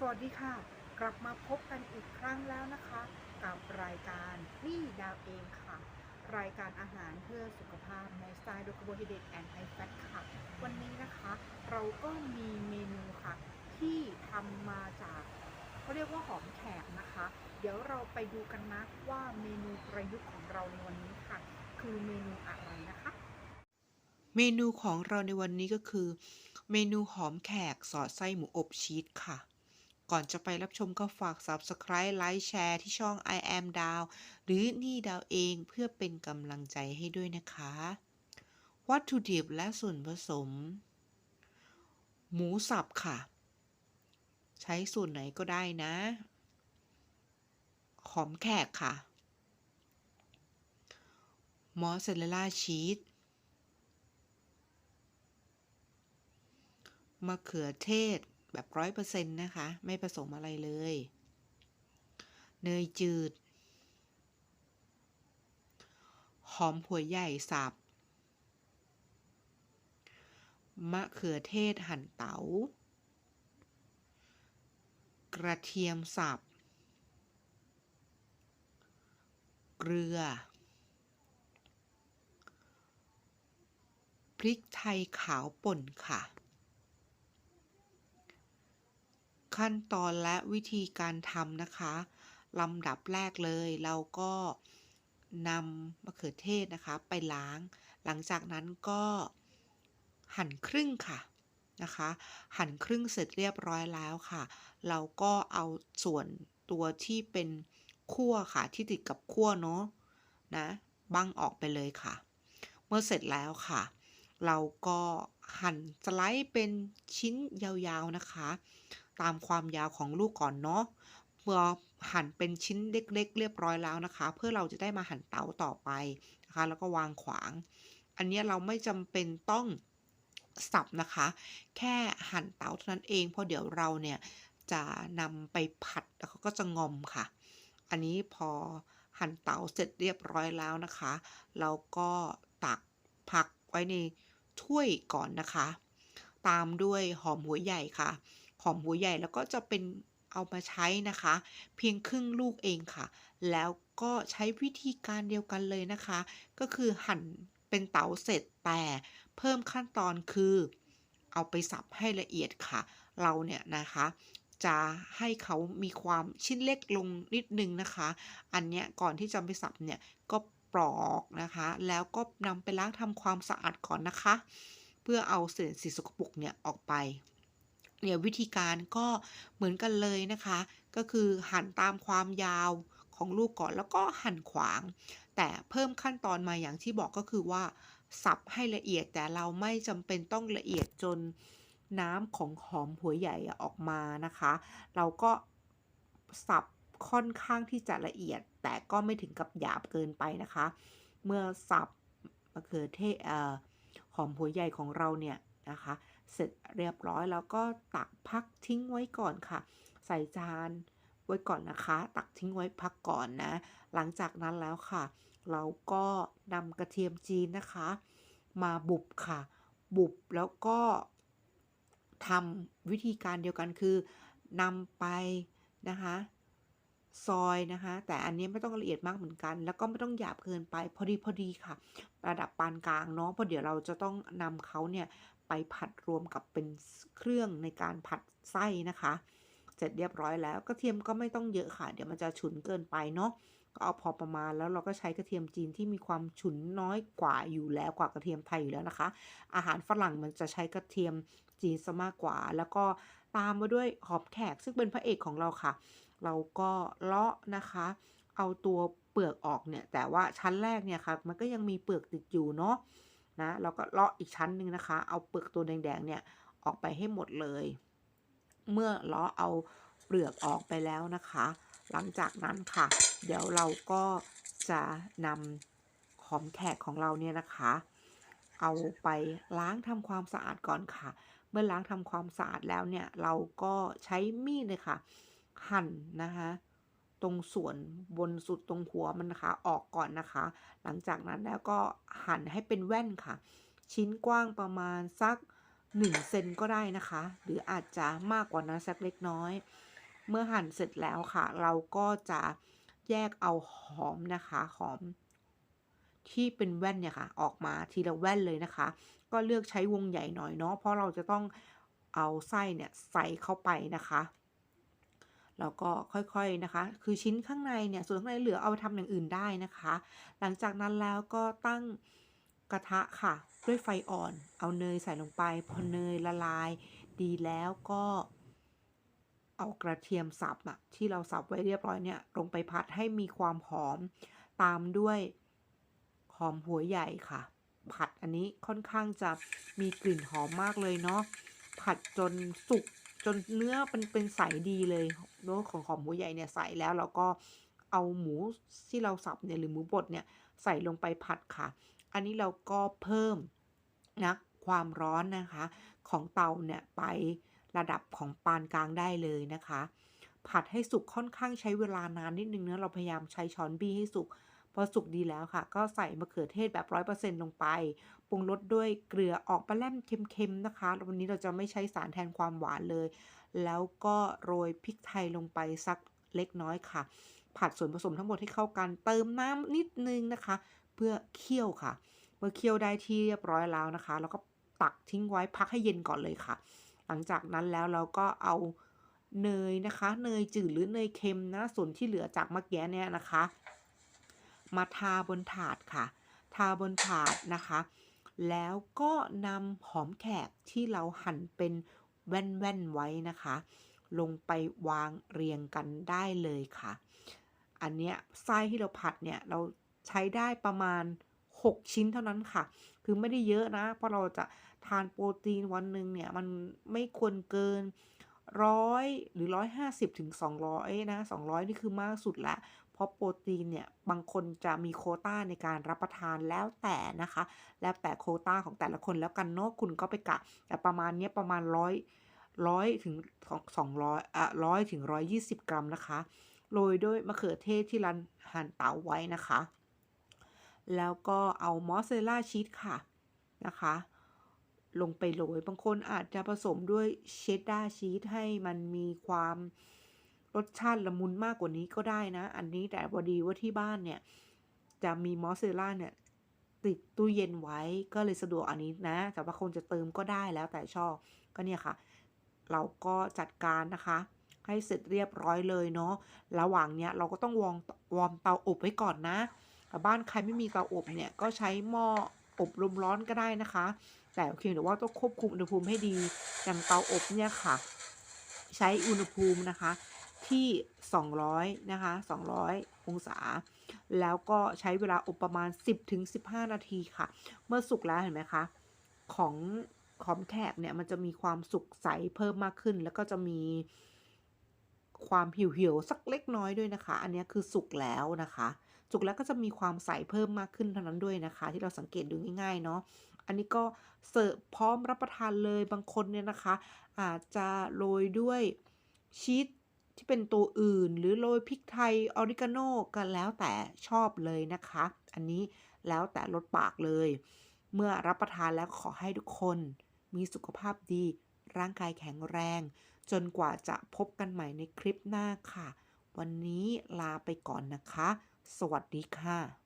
สวัสดีค่ะ กลับมาพบกันอีกครั้งแล้วนะคะ กับรายการนี่ดาวเองค่ะ รายการอาหารเพื่อสุขภาพในสไตล์โดคาร์โบไฮเดรตแอนด์ไฮแฟตค่ะ วันนี้นะคะเราก็มีเมนูค่ะ ที่ทำมาจากเขาเรียกว่าหอมแขกนะคะ เดี๋ยวเราไปดูกันนะว่าเมนูประยุกต์ของเราในวันนี้ค่ะ คือเมนูอะไรนะคะเมนูของเราในวันนี้ก็คือ เมนูหอมแขกสอดไส้หมูอบชีสค่ะ ก่อนจะไปรับชมก็ฝาก Subscribe ไลค์แชร์ที่ช่อง I am ดาวหรือนี่ดาวเองเพื่อเป็นกำลังใจให้ด้วยนะคะ วัตถุดิบและส่วนผสม หมูสับค่ะ ใช้ส่วนไหนก็ได้นะ หอมแขกค่ะ มอสซาเรลล่าชีสมะเขือเทศ แบบร้อยเปอร์เซ็นต์นะคะ ไม่ผสมอะไรเลย เนยจืด หอมหัวใหญ่สับ มะเขือเทศหั่นเตา๋ากระเทียมสับ เกลือ พริกไทยขาวป่นค่ะ ขั้นตอนและวิธีการทำนะคะลำดับแรกเลยเราก็นำมะเขือเทศนะคะไปล้าง หลังจากนั้นก็หั่นครึ่งค่ะนะคะ หั่นครึ่งเสร็จเรียบร้อยแล้วค่ะ เราก็เอาส่วนตัวที่เป็นขั้วค่ะที่ติดกับขั้วเนาะนะบังออกไปเลยค่ะ เมื่อเสร็จแล้วค่ะ เราก็หั่นสไลด์เป็นชิ้นยาวๆนะคะ ตามความยาวของลูกก่อนเนาะเมื่อหั่นเป็นชิ้นเล็ก ๆ เรียบร้อยแล้วนะคะ เพื่อเราจะได้มาหั่นเต๋าต่อไปนะคะ แล้วก็วางขวาง อันนี้เราไม่จำเป็นต้องสับนะคะ แค่หั่นเต๋าเท่านั้นเอง เพราะเดี๋ยวเราเนี่ยจะนำไปผัดแล้วเขาก็จะงอมค่ะ อันนี้พอหั่นเต๋าเสร็จเรียบร้อยแล้วนะคะเราก็ตักผักไว้ในถ้วยก่อนนะคะ ตามด้วยหอมหัวใหญ่ค่ะ อมหัวใหญ่แล้วก็จะเป็นเอามาใช้นะคะ เพียงครึ่งลูกเองค่ะ แล้วก็ใช้วิธีการเดียวกันเลยนะคะ ก็คือหั่นเป็นเต๋าเสร็จแต่เพิ่มขั้นตอนคือ เอาไปสับให้ละเอียดค่ะ เราเนี่ยนะคะจะให้เขามีความชิ้นเล็กลงนิดนึงนะคะ อันเนี้ยก่อนที่จะไปสับเนี่ยก็ปลอกนะคะ แล้วก็นำไปล้างทำความสะอาดก่อนนะคะ เพื่อเอาเศษสีสกปรกเนี่ยออกไป เดี๋ยวิธีการก็เหมือนกันเลยนะคะ ก็คือหั่นตามความยาวของลูกก่อนแล้วก็หั่นขวาง แต่เพิ่มขั้นตอนมาอย่างที่บอกก็คือว่า สับให้ละเอียดแต่เราไม่จำเป็นต้องละเอียดจนน้ำของหอมหัวใหญ่ออกมานะคะ เราก็สับค่อนข้างที่จะละเอียด แต่ก็ไม่ถึงกับหยาบเกินไปนะคะ เมื่อสับมะเขือเทศหอมหัวใหญ่ของเราเนี่ยนะคะ เสร็จเรียบร้อยแล้วก็ตักพักทิ้งไว้ก่อนค่ะ ใส่จานไว้ก่อนนะคะ ตักทิ้งไว้พักก่อนนะ หลังจากนั้นแล้วค่ะ เราก็นำกระเทียมจีนนะคะ มาบุบค่ะ บุบแล้วก็ทำวิธีการเดียวกันคือนำไปนะคะซอยนะคะ แต่อันนี้ไม่ต้องละเอียดมากเหมือนกัน แล้วก็ไม่ต้องหยาบเกินไปพอดีพอดีค่ะ ระดับปานกลางเนาะเพราะเดี๋ยวเราจะต้องนำเขาเนี่ย ไปผัดรวมกับเป็นเครื่องในการผัดไส้นะคะ เสร็จเรียบร้อยแล้วกระเทียมก็ไม่ต้องเยอะค่ะ เดี๋ยวมันจะฉุนเกินไปเนาะก็เอาพอประมาณแล้วเราก็ใช้กระเทียมจีนที่มีความฉุนน้อยกว่าอยู่แล้วกว่ากระเทียมไทยอยู่แล้วนะคะ อาหารฝรั่งมันจะใช้กระเทียมจีนซะมากกว่า แล้วก็ตามมาด้วยหอมแขกซึ่งเป็นพระเอกของเราค่ะ เราก็เลาะนะคะ เอาตัวเปลือกออกเนี่ย แต่ว่าชั้นแรกเนี่ยค่ะ มันก็ยังมีเปลือกติดอยู่เนาะ นะเราก็เลาะอีกชั้นหนึ่งนะคะ เอาเปลือกตัวแดงๆเนี่ยออกไปให้หมดเลย เมื่อเลาะเอาเปลือกออกไปแล้วนะคะ หลังจากนั้นค่ะ เดี๋ยวเราก็จะนำหอมแขกของเราเนี่ยนะคะ เอาไปล้างทำความสะอาดก่อนค่ะ เมื่อล้างทำความสะอาดแล้วเนี่ยเราก็ใช้มีดเลยค่ะ หั่นนะคะ ตรงส่วนบนสุดตรงหัวมันนะคะออกก่อนนะคะ หลังจากนั้นแล้วก็หั่นให้เป็นแว่นค่ะ ชิ้นกว้างประมาณสัก1เซนก็ได้นะคะ หรืออาจจะมากกว่านั้นสักเล็กน้อย เมื่อหั่นเสร็จแล้วค่ะ เราก็จะแยกเอาหอมนะคะหอม ที่เป็นแว่นเนี่ยค่ะ ออกมาทีละแว่นเลยนะคะ ก็เลือกใช้วงใหญ่หน่อยเนาะเพราะเราจะต้องเอาไส้เนี่ยใส่เข้าไปนะคะ แล้วก็ค่อยๆนะคะ คือชิ้นข้างในเนี่ยส่วนข้างในเหลือเอาไปทำอย่างอื่นได้นะคะ หลังจากนั้นแล้วก็ตั้งกระทะค่ะ ด้วยไฟอ่อน เอาเนยใส่ลงไป พอเนยละลาย ดีแล้วก็เอากระเทียมสับอะที่เราสับไว้เรียบร้อยเนี่ยลงไปผัดให้มีความหอม ตามด้วยหอมหัวใหญ่ค่ะ ผัดอันนี้ค่อนข้างจะมีกลิ่นหอมมากเลยเนาะผัดจนสุก จนเนื้อเป็นเป็นใสดีเลยเนาะของหอมหัวใหญ่เนี่ยใสแล้วเราก็เอาหมูที่เราสับเนี่ยหรือหมูบดเนี่ยใส่ลงไปผัดค่ะ อันนี้เราก็เพิ่มนะความร้อนนะคะ ของเตาเนี่ยไประดับของปานกลางได้เลยนะคะ ผัดให้สุกค่อนข้างใช้เวลานานนิดนึงเนะเราพยายามใช้ช้อนบี้ให้สุก พอสุกดีแล้วค่ะ ก็ใส่มะเขือเทศแบบ100%ลงไป ปรุงรสด้วยเกลือออกปลาแล่มเค็มๆนะคะ วันนี้เราจะไม่ใช้สารแทนความหวานเลย แล้วก็โรยพริกไทยลงไปสักเล็กน้อยค่ะ ผัดส่วนผสมทั้งหมดให้เข้ากัน เติมน้ำนิดนึงนะคะ เพื่อเคี่ยวค่ะ เมื่อเคี่ยวได้ที่เรียบร้อยแล้วนะคะ แล้วก็ตักทิ้งไว้พักให้เย็นก่อนเลยค่ะ หลังจากนั้นแล้วเราก็เอาเนยนะคะ เนยจืดหรือเนยเค็มนะ ส่วนที่เหลือจากมื่อกี้เนี่ยนะคะ มาทาบนถาดค่ะ ทาบนถาดนะคะ แล้วก็นำหอมแขกที่เราหั่นเป็นแว่นๆไว้นะคะ ลงไปวางเรียงกันได้เลยค่ะ อันเนี้ยไส้ที่เราผัดเนี่ยเราใช้ได้ประมาณ 6 ชิ้นเท่านั้นค่ะ คือไม่ได้เยอะนะ เพราะเราจะทานโปรตีนวันหนึ่งเนี่ย มันไม่ควรเกินร้อยหรือ150ถึง200นะ200นี่คือมากสุดล้ว เพราะโปรตีนเนี่ยบางคนจะมีโคต้าในการรับประทานแล้วแต่นะคะ แล้วแต่โคต้าของแต่ละคนแล้วกันเนาะคุณก็ไปกะแต่ประมาณเนี้ยประมาณ100 100ถึง200อะ100ถึง120กรัมนะคะโรยด้วยมะเขือเทศที่รันหั่นเตาไว้นะคะ แล้วก็เอามอสซาเรลล่าชีสค่ะนะคะ ลงไปโรยบางคนอาจจะผสมด้วยเชดดาร์ชีสให้มันมีความ รสชาติละมุนมากกว่านี้ก็ได้นะ อันนี้แต่พอดีว่าที่บ้านเนี่ย จะมีมอสเซาเรลล่าเนี่ย ติดตู้เย็นไว้ก็เลยสะดวกอันนี้นะ แต่ว่าคนจะเติมก็ได้แล้วแต่ชอบก็เนี่ยค่ะ เราก็จัดการนะคะ ให้เสร็จเรียบร้อยเลยเนาะระหว่างเนี้ยเราก็ต้องวอร์มวอร์มเตาอบไว้ก่อนนะแต่บ้านใครไม่มีเตาอบเนี่ยก็ใช้หม้ออบลมร้อนก็ได้นะคะ แต่โอเคแต่ว่าต้องควบคุมอุณหภูมิให้ดีอย่างเตาอบเนี่ยค่ะ ใช้อุณหภูมินะคะ ที่ 200 นะคะ 200 องศา แล้วก็ใช้เวลาอบประมาณ 10-15 นาทีค่ะ เมื่อสุกแล้วเห็นไหมคะ ของหอมแขกเนี่ยมันจะมีความสุกใสเพิ่มมากขึ้น แล้วก็จะมีความเหี่ยวๆสักเล็กน้อยด้วยนะคะ อันนี้คือสุกแล้วนะคะ สุกแล้วก็จะมีความใสเพิ่มมากขึ้นเท่านั้นด้วยนะคะ ที่เราสังเกตดูง่ายๆเนาะอันนี้ก็เสิร์ฟพร้อมรับประทานเลยบางคนเนี่ยนะคะ อาจจะโรยด้วยชีส ที่เป็นตัวอื่นหรือโรยพริกไทยออริกาโน่ก็แล้วแต่ชอบเลยนะคะ อันนี้แล้วแต่รสปากเลย เมื่อรับประทานแล้วขอให้ทุกคน มีสุขภาพดี ร่างกายแข็งแรง จนกว่าจะพบกันใหม่ในคลิปหน้าค่ะ วันนี้ลาไปก่อนนะคะ สวัสดีค่ะ